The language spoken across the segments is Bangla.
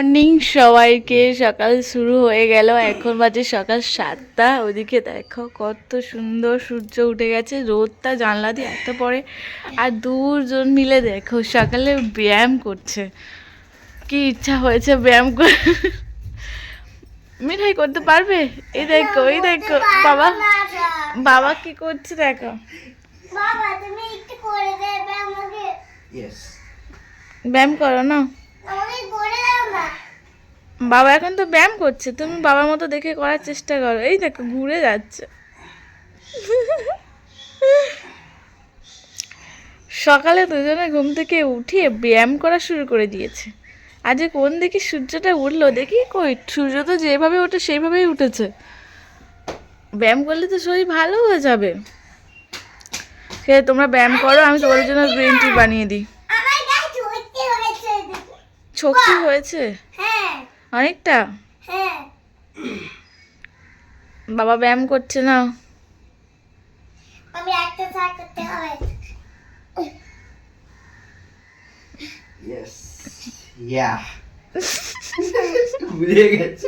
মর্নিং সবাইকে। সকাল শুরু হয়ে গেল। এখন বাজে সকাল সাতটা। ওদিকে দেখো কত সুন্দর সূর্য উঠে গেছে। রোদটা জানলা দিয়ে এত পরে আর দুজন মিলে দেখো সকালে ব্যায়াম করছে। কি ইচ্ছা হয়েছে ব্যায়াম করে মিঠাই করতে পারবে? এই দেখো এই দেখো। বাবা বাবা কি করছে দেখো? বাবা তুমি একটু করে দেবে আমাকে। ইয়েস ব্যায়াম করো না। বাবা এখন তো ব্যায়াম করছে, তুমি বাবার মতো দেখে করার চেষ্টা করো। এই দেখো, ঘুরে যাচ্ছে। সকালে দুজনে ঘুম থেকে উঠিয়ে ব্যায়াম করা শুরু করে দিয়েছে। আজকে কোন দেখি সূর্যটা উঠল দেখি কই, সূর্য তো যেভাবে ওঠে সেইভাবেই উঠেছে। ব্যায়াম করলে তো শরীর ভালো হয়ে যাবে। সে তোমরা ব্যায়াম করো, আমি তোমাদের জন্য গ্রিন টি বানিয়ে দিই আমার গায়ে চড়তে হয়েছে শক্তি হয়েছে? হ্যাঁ। অনেকটা? হ্যাঁ। বাবা ব্যায়াম করছে না। আমি একটা সার করতে হবে। ইয়েস ইয়া ভুলে গেছে।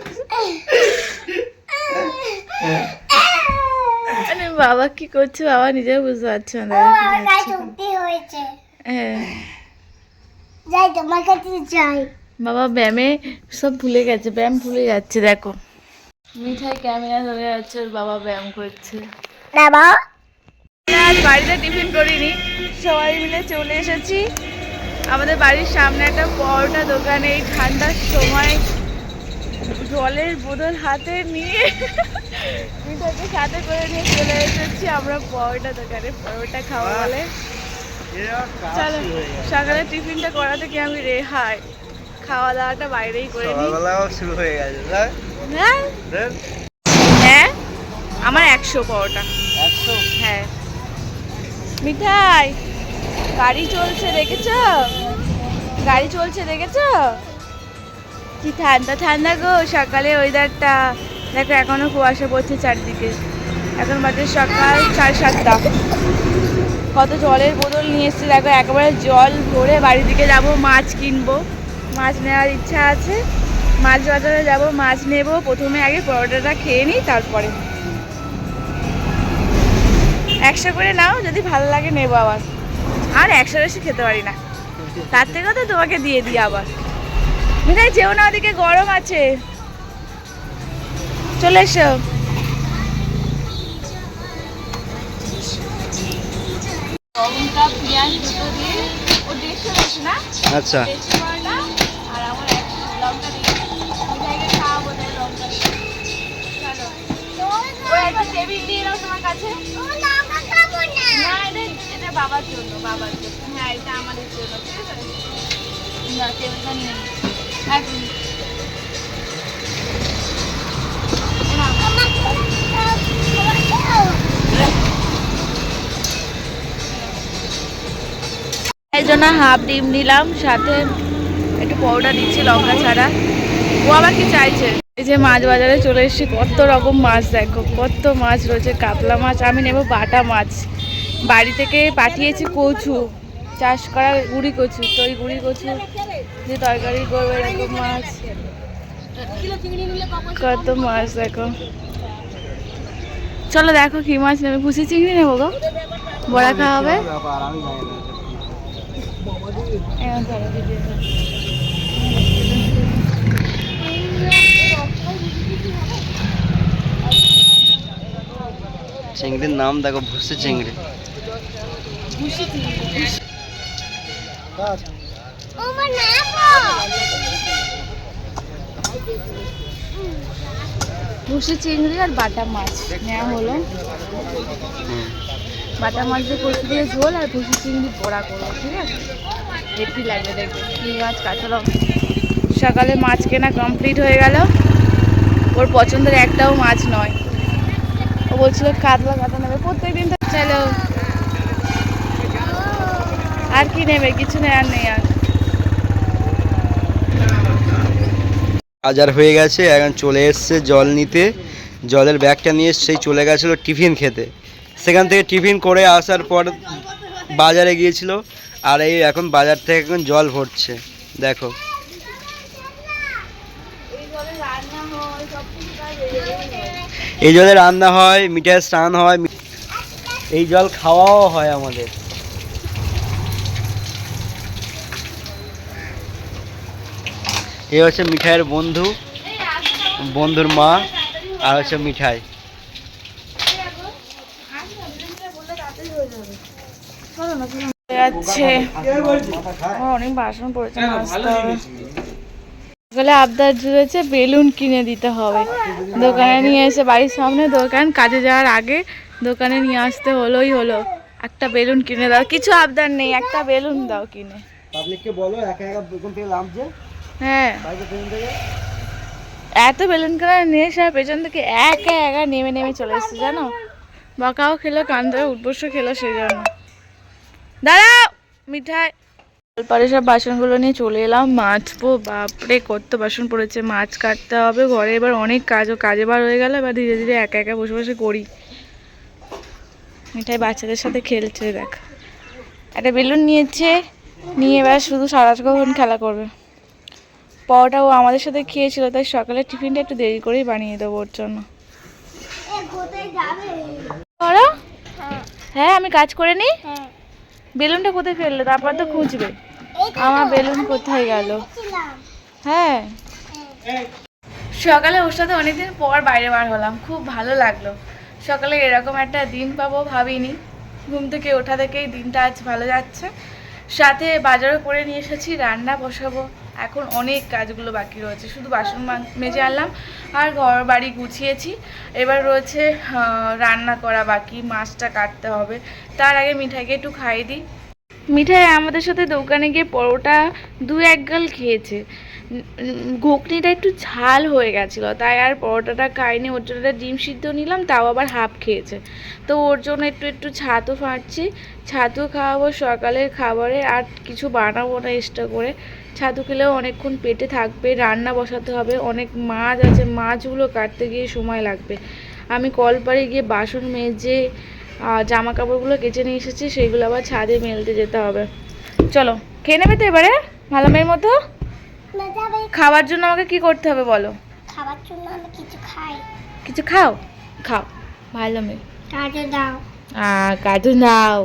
আরে বাবা কি করছে? বাবা নিজেও বুঝতে পারছে না। হ্যাঁ। যাই তোমার কাছে যাই। বাবা ব্যায়ামে সব ভুলে গেছে ব্যায়াম ভুলে যাচ্ছে দেখো। মিঠাই ক্যামেরা ধরে যাচ্ছে ওর বাবা ব্যায়াম করছে। বাবা। আজ বাড়িতে টিফিন করিনি সবাই মিলে চলে এসেছি। আমাদের বাড়ির সামনে একটা পরোটা দোকানে এই ঠান্ডার সময় জলের বোতল হাতে নিয়ে মিঠাকে সাথে করে নিয়ে চলে এসেছি। আমরা পরোটা দোকানে পরোটা খাওয়া বলে। চলো সকালে টিফিনটা করা থেকে আমি রেহাই। খাওয়া দাওয়াটা বাইরেই করে নিই। শুরু হয়ে গেছে হ্যাঁ? হ্যাঁ? আমার একশো পরোটা। একশো? হ্যাঁ। মিঠাই গাড়ি চলছে দেখেছ? গাড়ি চলছে দেখেছ? কি ঠান্ডা ঠান্ডা গো সকালে ওয়েদারটা দেখো এখনও কুয়াশা পড়ছে চারদিকে। এখন বাজে সকাল সাড়ে সাতটা। কত জলের বোতল নিয়ে এসেছি, দেখো, একেবারে জল ভরে বাড়ি দিকে যাব, মাছ কিনবো। মাছ নেওয়ার ইচ্ছা আছে। মাছ বাজারে যাব, মাছ নেব। প্রথমে আগে পরোটাটা খেয়ে নিই, তারপরে। একশো করে নাও, যদি ভালো লাগে নেব আবার। আর একশো বেশি খেতে পারি না। তার থেকে তো তোমাকে দিয়ে দিই আবার। মিঠাই, যেও না ওদিকে, গরম আছে। চলে এসো। ও দেড়শো না আচ্ছা আর আমার লঙ্কা দিয়ে মিঠাইকে খাওয়াবো তাই লঙ্কা চলো দিয়ে দাও তোমার কাছে না এটা বাবার জন্য বাবার জন্য হ্যাঁ এটা আমাদের জন্য ঠিক আছে না টেবিলটা নিই। এই জন্য হাফ ডিম নিলাম, সাথে একটু পরোটা দিচ্ছি লঙ্কা ছাড়া। ও আবার কি চাইছে? এই যে মাছ বাজারে চলে এসেছি, কত রকম মাছ দেখো, কত মাছ রয়েছে, কাতলা মাছ, আমি নেব বাটা মাছ। বাড়ি থেকে পাঠিয়েছি কচু, চাষ করা গুড়ি কচু তো ওই গুড়ি কচু, যে তরকারি করব এরকম মাছ। কত মাছ দেখো। চলো দেখো কি মাছ নেবে। পুষি চিংড়ি নেব গো? বড়া খাওয়া হবে ব্যাপার আমি জানি না এরকম ধরো ভিডিও করো। চিংড়ির নাম দেখো ভুসি চিংড়ি। ভুসি চিংড়ি আর বাটা মাছ। নেওয়া হলো। বাটা মাছ দিয়ে কচু দিয়ে ঝোল আর ভুসি চিংড়ি বড়া করব ঠিক আছে? হেভি লাগবে দেখবে। কি মাছ কাঁচা লঙ্কা। সকালে মাছ কেনা কমপ্লিট হয়ে গেল। ওর পছন্দের একটাও মাছ নয়। ও বলছিল কাতলা কাটা নেবে। প্রত্যেকদিন তো চলো। আর কি নেবে? কিছু নেই আর নেই আর। বাজার হয়ে গেছে এখন চলে এসছে জল নিতে। জলের ব্যাগটা নিয়ে সেই চলে গেছিল টিফিন খেতে। সেখান থেকে টিফিন করে আসার পর বাজারে গিয়েছিল। আর এই এখন বাজার থেকে এখন জল ভরছে, দেখো। এই জলে রান্না হয় মিঠাইয়ের স্নান হয় এই জল খাওয়াও হয় আমাদের। এ হচ্ছে মিঠাইয়ের বন্ধু, বন্ধুর মা, আর হচ্ছে মিঠাই যাবে। আসো, বিরিয়ানিটা বললে তাড়াতাড়ি হয়ে যাবে। চলো না, চলো না। যাচ্ছে অনেক বাসন পড়েছে মাজতে হবে সকালে আবদার জুড়েছে বেলুন কিনে দিতে হবে। দোকানে নিয়ে এসে বাড়ির সামনে দোকান কাজে যাওয়ার আগে দোকানে নিয়ে আসতে হলোই হলো। একটা বেলুন কিনে দাও কিছু আবদার নেই একটা বেলুন দাও কিনে। পাবলিককে বলো একা একা বেগুন থেকে নামছে হ্যাঁ। এত বেলুন কালার নিয়ে এসে আর পেছন থেকে একা একা নেমে নেমে চলে এসছে জানো? বকাও খেলো কান্দে উঠবসও খেলো সেই জন্য। দাঁড়াও মিঠাই। পরে সব বাসনগুলো নিয়ে চলে এলাম মাছবো বাপরে কত বাসন পড়েছে মাছ কাটতে হবে ঘরে এবার অনেক কাজ ও কাজে বার হয়ে গেল এবার ধীরে ধীরে একা একা বসে বসে করি। মিঠাই বাচ্চাদের সাথে খেলছে দেখ। একটা বেলুন নিয়েছে নিয়ে এবার শুধু সারাক্ষণ খেলা করবে। পরোটা ও আমাদের সাথে খেয়েছিল তাই সকালে টিফিনটা একটু দেরি করেই বানিয়ে দেবো ওর জন্য। করো হ্যাঁ আমি কাজ করে নিই? হ্যাঁ। বেলুনটা কোথায় ফেলল? তারপর তো খুঁজবে। আমার বেলুন কোথায় গেল? হ্যাঁ। সকালে ওর সাথে অনেকদিন পর বাইরে বার হলাম। খুব ভালো লাগল। সকালে এরকম একটা দিন পাবো ভাবিনি। ঘুম থেকে ওঠা থেকেই দিনটা আজ ভালো যাচ্ছে। সাথে বাজারও করে নিয়ে এসেছি, রান্না বসাবো। এখন অনেক কাজগুলো বাকি রয়েছে। শুধু বাসন মেজে আনলাম, আর ঘর বাড়ি গুছিয়েছি। এবার রয়েছে রান্না করা বাকি, মাছটা কাটতে হবে। তার আগে মিঠাইকে একটু খাইয়ে দিই। মিঠাই আমাদের সাথে দোকানে গিয়ে পরোটা দু এক গাল খেয়েছে। ঘুগনিটা একটু ঝাল হয়ে গেছিল, তাই আর পরোটাটা খাইনি। ওর জন্য ডিম সিদ্ধ নিলাম, তাও আবার হাফ খেয়েছে। তো ওর জন্য একটু একটু ছাতু ফাঁটছি। ছাতু খাওয়াবো সকালের খাবারে, আর কিছু বানাবো না এক্সট্রা করে। ছাতু খেলেও অনেকক্ষণ পেটে থাকবে রান্না বসাতে হবে অনেক মাছ আছে মাছগুলো কাটতে গিয়ে সময় লাগবে। আমি কলপাড়ে গিয়ে বাসন মেজে জামা কাপড়গুলো কেচে নিয়ে এসেছি সেগুলো আবার ছাদে মেলতে যেতে হবে। চলো খেয়ে নেবে তো এবারে ভালো মেয়ের মতো? খাওয়ার জন্য আমাকে কি করতে হবে বলো? জন্য আমি কিছু খাই। কিছু খাও? খাও ভালো মেয়ে। কাজে দাও। কাজু নাও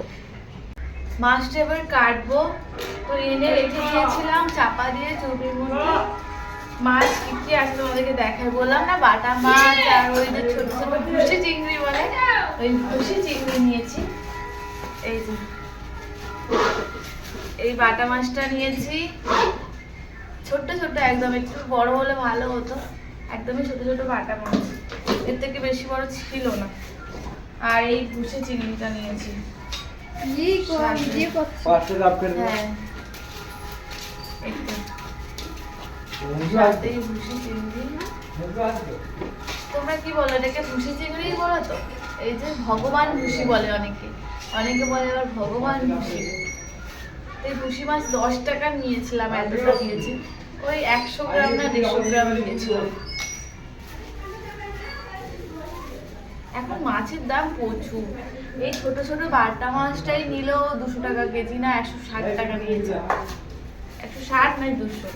মাছটা এবার কাটবো। তো এনে রেখে দিয়েছিলাম, চাপা দিয়ে চুপির মধ্যে মাছ কি কি আছে তোমাদেরকে দেখাই বললাম না, বাটা মাছ আর ওই যে ছোট ছোট ভুসি চিংড়ি বলে, ওই ভুসি চিংড়ি নিয়েছি। এই যে, এই বাটা মাছটা নিয়েছি। ছোট্ট ছোট্ট একদম, একটু বড় হলে ভালো হতো। একদমই ছোট ছোট বাটা মাছ। এর থেকে বেশি বড় ছিল না। আর এই ভুসি চিংড়িটা নিয়েছি। করে হ্যাঁ একটু সাথেই ভুসি চিংড়ি তোমরা কি বলো, এটাকে ভুসি চিংড়ি বলো তো? এই যে ভগবান ভুসি বলে অনেকে। অনেকে বলে আবার ভগবান ভুসি এই ভুসি মাছ দশ টাকা নিয়েছিলাম এতটা দিয়েছি। ওই একশো গ্রাম না দেড়শো গ্রাম নিয়েছিলাম এখন মাছের দাম প্রচুর। এই ছোট ছোট বাটা মাছটাই নিলেও দুশো টাকা কেজি না একশো ষাট টাকা নিয়েছে একশো ষাট নয় দুশো।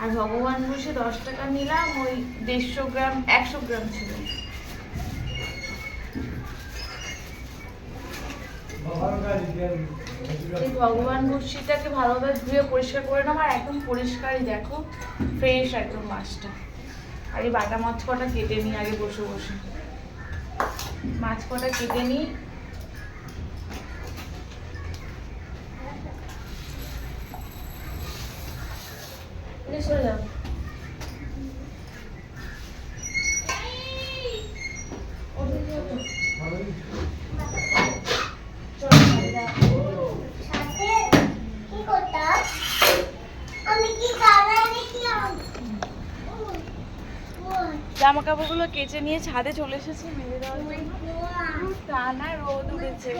আর ভগবান বসে দশ টাকা নিলাম ওই দেড়শো গ্রাম একশো গ্রাম ছিল। এই ভগবান বসিটাকে ভালোভাবে ধুয়ে পরিষ্কার করে নেব আর একদম পরিষ্কারই দেখো ফ্রেশ একদম মাছটা। আর এই বাটা মাছ কটা কেটে নিই আগে বসে বসে। মাছ কটা কেটে নিই। সরে যাও ওদিকে ওঠো। চলো, সাথে কি করতাম আমি কি দাদা দেখলাম জামা কাপড়গুলো কেচে নিয়ে ছাদে চলে এসেছি মেলে দেওয়ার জন্য। টানা রোদ উঠেছে।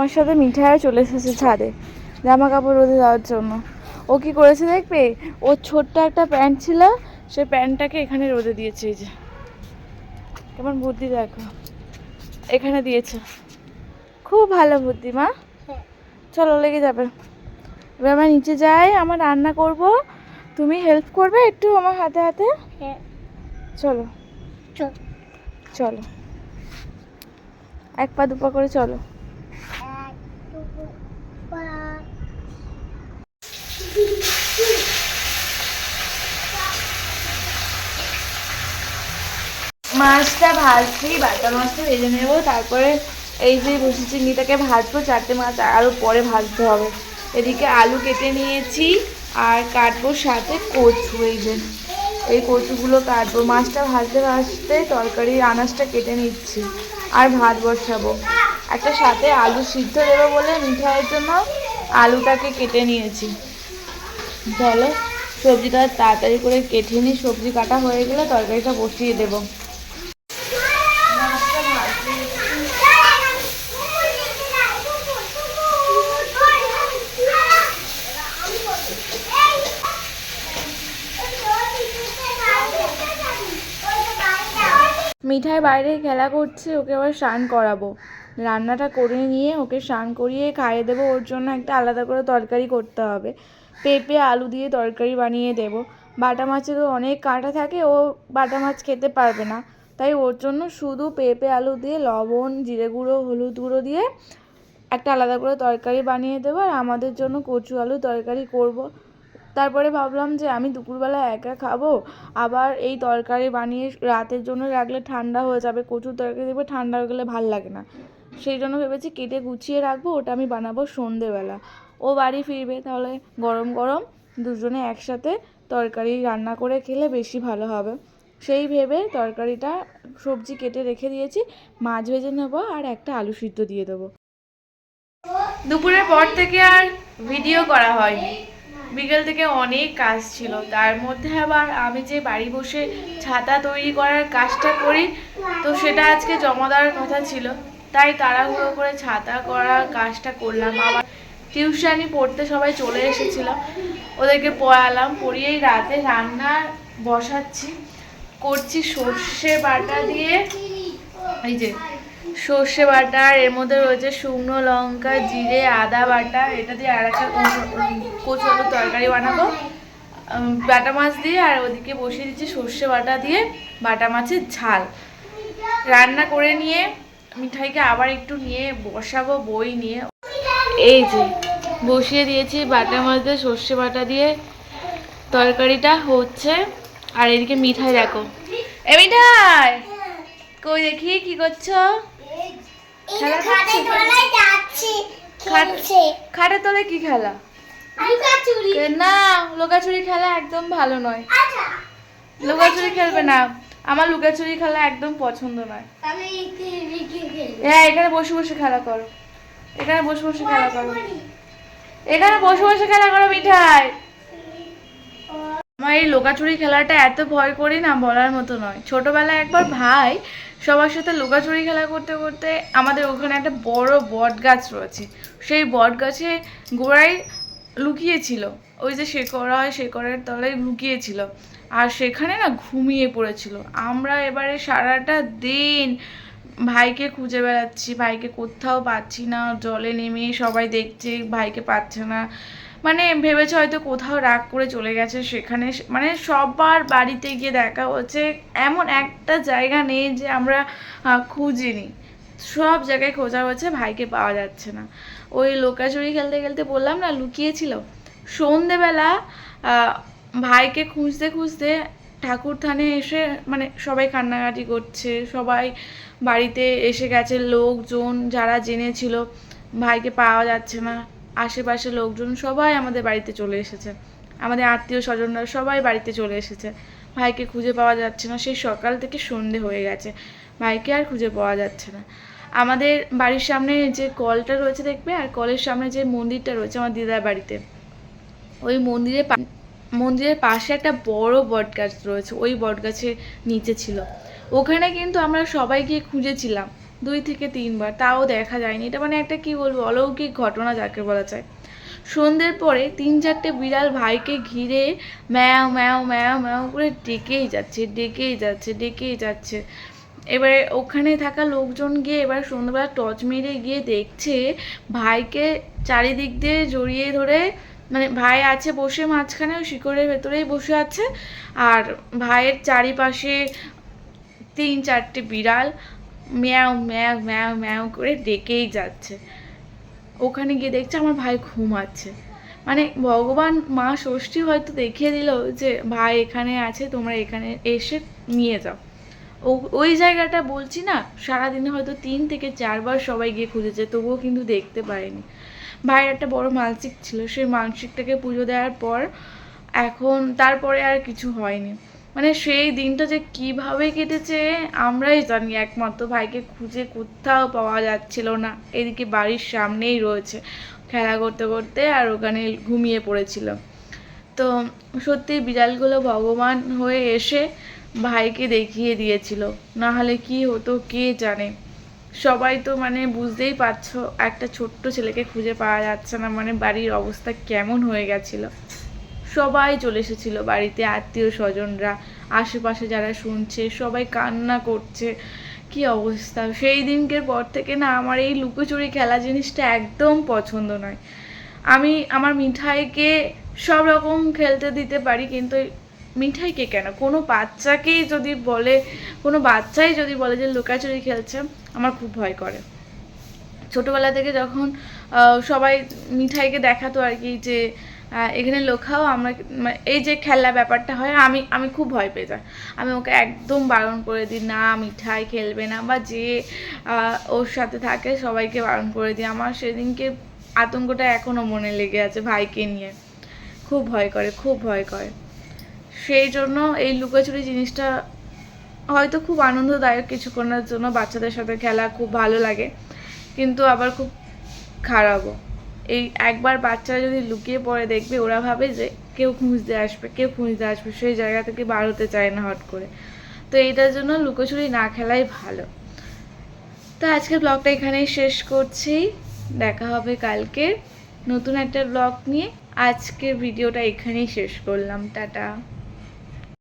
আমার সাথে মিঠাইও চলে এসেছে ছাদে জামা কাপড় রোদে দেওয়ার জন্য। ও কি করেছে দেখবে? ওর ছোট্ট একটা প্যান্ট ছিল সে প্যান্টটাকে এখানে রোদে দিয়েছে এই যে। কেমন বুদ্ধি দেখো। এখানে দিয়েছে। খুব ভালো বুদ্ধি মা। চলো লেগে যাবে। এবার আমার নিচে যাই আমার রান্না করব। তুমি হেল্প করবে একটু আমার হাতে হাতে? হ্যাঁ। চলো। চলো। এক পা দুপা করে চলো এক দুটো পাঁচ মাছটা ভাজতেই বাটা মাছটা ভেজে নেব, তারপরে এই যে ভুসি চিংড়িটাকে ভাজবো, চারটে মাছ আরও পরে ভাজতে হবে। এদিকে আলু কেটে নিয়েছি আর কাটবো সাথে কচু এই যে। এই কচুগুলো কাটবো। মাছটা ভাজতে ভাজতে তরকারির আনাজটা কেটে নিচ্ছি আর ভাত বসাবো। একটা সাথে আলু সিদ্ধ দেবো বলে মিঠাইয়ের জন্য আলুটাকে কেটে নিয়েছি। চলো সবজিটা তাড়াতাড়ি করে কেটে নিই সবজি কাটা হয়ে গেলে তরকারিটা বসিয়ে দেবো। মিঠাই বাইরে খেলা করছে, ওকে আবার স্নান করাবো। রান্নাটা করে নিয়ে ওকে স্নান করিয়ে খাইয়ে দেবো, ওর জন্য একটা আলাদা করে তরকারি করতে হবে। পেঁপে, আলু দিয়ে তরকারি বানিয়ে দেব। বাটা মাছে তো অনেক কাঁটা থাকে, ও বাটা মাছ খেতে পারবে না। তাই ওর জন্য শুধু পেঁপে, আলু দিয়ে লবণ, জিরে গুঁড়ো, হলুদ গুঁড়ো দিয়ে একটা আলাদা করে তরকারি বানিয়ে দেবো আর আমাদের জন্য কচু আলু তরকারি করব। তারপরে ভাবলাম যে আমি দুপুরবেলা একা খাব, আবার এই তরকারি বানিয়ে রাতের জন্য রাখলে ঠান্ডা হয়ে যাবে, কচুর তরকারি দেখবে ঠান্ডা হয়ে গেলে ভালো লাগে না। সেই জন্য ভেবেছি কেটে গুছিয়ে রাখব, ওটা আমি বানাবো সন্ধেবেলা। ও বাড়ি ফিরবে, তাহলে গরম গরম দুজনে একসাথে তরকারি রান্না করে খেলে বেশি ভালো হবে। সেই ভেবে তরকারিটা সবজি কেটে রেখে দিয়েছি, মাছ ভেজে নেব আর একটা আলু সিদ্ধ দিয়ে দেবো। দুপুরের পর থেকে আর ভিডিও করা হয়নি। বিকেল থেকে অনেক কাজ ছিল, তার মধ্যে আবার আমি যে বাড়ি বসে ছাতা তৈরি করার কাজটা করি, তো সেটা আজকে জমা দেওয়ার কথা ছিল। তাই তাড়াহুড়ো করে ছাতা করার কাজটা করলাম। আবার টিউশানি পড়তে সবাই চলে এসেছিল ওদেরকে পড়ালাম, পড়িয়েই রাতে রান্না বসাচ্ছি, করছি সর্ষে বাটা দিয়ে, এই যে সর্ষে বাটা আর এর মধ্যে রয়েছে শুকনো লঙ্কা, জিরে, আদা বাটা, এটা দিয়ে আর একটা কচু আলুর তরকারি বানাবো। বাটা মাছ দিয়ে আর ওদিকে বসিয়ে দিচ্ছি সর্ষে বাটা দিয়ে বাটা মাছের ঝাল। রান্না করে নিয়ে মিঠাইকে আবার একটু নিয়ে বসাবো, বই নিয়ে। এই যে বসিয়ে দিয়েছি বাটা মাছ দিয়ে সর্ষে বাটা দিয়ে। তরকারিটা হচ্ছে আর এদিকে মিঠাই দেখো। এ মিঠাই! কই দেখি কি করছ? খাটে তলে কি খেলা? না লুকাচুরি খেলা একদম ভালো নয়। আচ্ছা। লুকাচুরি খেলবে না। আমার লুকাচুরি খেলা একদম পছন্দ নয়। হ্যাঁ এখানে বসে বসে খেলা করো। এখানে বসে বসে খেলা করো। এখানে বসে বসে খেলা করো, মিঠাই। আমার এই লোকাচুরি খেলাটা এত ভয় করি না বলার মতো নয়। ছোটবেলায় একবার ভাই সবার সাথে লুকাচুরি খেলা করতে করতে আমাদের ওখানে একটা বড় বট গাছ রয়েছে। সেই বট গাছে গোড়ায় লুকিয়েছিল। ওই যে শেকড় হয়, শেকড়ের তলায় লুকিয়েছিল। আর সেখানে না ঘুমিয়ে পড়েছিল। আমরা এবারে সারাটা দিন ভাইকে খুঁজে বেড়াচ্ছি, ভাইকে কোথাও পাচ্ছি না, জলে নেমে সবাই দেখছে ভাইকে পাচ্ছে না। মানে ভেবেছে হয়তো কোথাও রাগ করে চলে গেছে সেখানে মানে সবার বাড়িতে গিয়ে দেখা হচ্ছে, এমন একটা জায়গা নেই যে আমরা খুঁজিনি। সব জায়গায় খোঁজা হচ্ছে, ভাইকে পাওয়া যাচ্ছে না। ওই লোকাচুরি খেলতে খেলতে বললাম না লুকিয়েছিল সন্ধেবেলা ভাইকে খুঁজতে খুঁজতে ঠাকুর থানে এসে মানে সবাই কান্নাকাটি করছে, সবাই বাড়িতে এসে গেছে লোকজন যারা জেনেছিল, ভাইকে পাওয়া যাচ্ছে না, আশেপাশে লোকজন সবাই আমাদের বাড়িতে চলে এসেছে, আমাদের আত্মীয় স্বজনরা সবাই বাড়িতে চলে এসেছে, ভাইকে খুঁজে পাওয়া যাচ্ছে না, সেই সকাল থেকে সন্ধে হয়ে গেছে, ভাইকে আর খুঁজে পাওয়া যাচ্ছে না। আমাদের বাড়ির সামনে যে কলটা রয়েছে দেখবে, আর কলের সামনে যে মন্দিরটা রয়েছে আমার দিদার বাড়িতে, ওই মন্দিরের পা- মন্দিরের পাশে একটা বড় বট গাছ রয়েছে, ওই বট গাছের নিচে ছিল। ওখানে কিন্তু আমরা সবাই গিয়ে খুঁজেছিলাম, দুই থেকে তিনবার, তাও দেখা যায়নি। এটা মানে একটা কি বলব, অলৌকিক ঘটনা যাকে বলা যায়। সন্ধ্যের পরে তিন চারটে বিড়াল ভাইকে ঘিরে ম্যাও ম্যাও ম্যাও ম্যাও করে ডেকেই যাচ্ছে ডেকেই যাচ্ছে ডেকেই যাচ্ছে। এবারে ওখানে থাকা লোকজন গিয়ে এবার সন্ধ্যেবেলা টর্চ মেরে গিয়ে দেখছে ভাইকে চারিদিক দিয়ে জড়িয়ে ধরে মানে ভাই আছে বসে মাঝখানে, ওই শিকড়ের ভেতরেই বসে আছে। আর ভাইয়ের চারিপাশে তিন চারটে বিড়াল, ম্যাও ম্যাও ম্যাও ম্যাও করে ডেকেই যাচ্ছে। ওখানে গিয়ে দেখছে আমার ভাই ঘুমাচ্ছে। মানে ভগবান মা ষষ্ঠী হয়তো দেখিয়ে দিল যে, ভাই এখানে আছে, তোমরা এখানে এসে নিয়ে যাও। ওই জায়গাটা বলছি না, সারাদিনে হয়তো তিন থেকে চারবার সবাই গিয়ে খুঁজেছে, তবুও কিন্তু দেখতে পারেনি ভাইয়ের একটা বড় মানসিক ছিল, সেই মানসিকটাকে পুজো দেওয়ার পর এখন তারপরে আর কিছু হয়নি। মানে সেই দিনটা যে কীভাবে কেটেছে, আমরাই জানি, একমাত্র ভাইকে খুঁজে কোথাও পাওয়া যাচ্ছিল না। এদিকে বাড়ির সামনেই রয়েছে, খেলা করতে করতে আর ওখানে ঘুমিয়ে পড়েছিল। তো সত্যি বিড়ালগুলো ভগবান হয়ে এসে ভাইকে দেখিয়ে দিয়েছিল। না হলে কি হতো, কে জানে? সবাই তো মানে বুঝতেই পারছ, একটা ছোট্ট ছেলেকে খুঁজে পাওয়া যাচ্ছে না মানে বাড়ির অবস্থা কেমন হয়ে গেছিল। সবাই চলে এসেছিল বাড়িতে, আত্মীয় স্বজনরা, আশেপাশে যারা শুনছে, সবাই কান্না করছে, কি অবস্থা? সেই দিনকের পর থেকে না আমার এই লুকোচুরি খেলা জিনিসটা একদম পছন্দ নয়। আমি, আমার মিঠাইকে সব রকম খেলতে দিতে পারি, কিন্তু মিঠাইকে কেন? কোনো বাচ্চাকেই যদি বলে, কোনো বাচ্চাই যদি বলে যে লুকাচুরি খেলছে আমার খুব ভয় করে। ছোটোবেলা থেকে যখন সবাই মিঠাইকে দেখাতো আর কি যে এখানে লোখাও আমরা এই যে খেলা ব্যাপারটা হয়, আমি আমি খুব ভয় পেয়ে যাই। আমি ওকে একদম বারণ করে দিই, না, মিঠাই খেলবে না বা যে ওর সাথে থাকে, সবাইকে বারণ করে দিই। আমার সেদিনকে আতঙ্কটা এখনও মনে লেগে আছে ভাইকে নিয়ে। খুব ভয় করে, খুব ভয় করে। সেই জন্য এই লুকোচুরি জিনিসটা হয়তো খুব আনন্দদায়ক কিছুক্ষণের জন্য বাচ্চাদের সাথে খেলা, খুব ভালো লাগে। কিন্তু আবার খুব খারাপও। এই একবার বাচ্চারা যদি লুকিয়ে পড়ে দেখবে, ওরা ভাবে যে কেউ খুঁজতে আসবে, কেউ খুঁজতে আসবে, সেই জায়গা থেকে বার হতে চায় না হট করে। তো এইটার জন্য লুকোচুরি না খেলাই ভালো। তো আজকে ব্লগটা এখানেই শেষ করছি। দেখা হবে কালকে নতুন একটা ব্লগ নিয়ে। আজকের ভিডিওটা এখানেই শেষ করলাম। টাটা।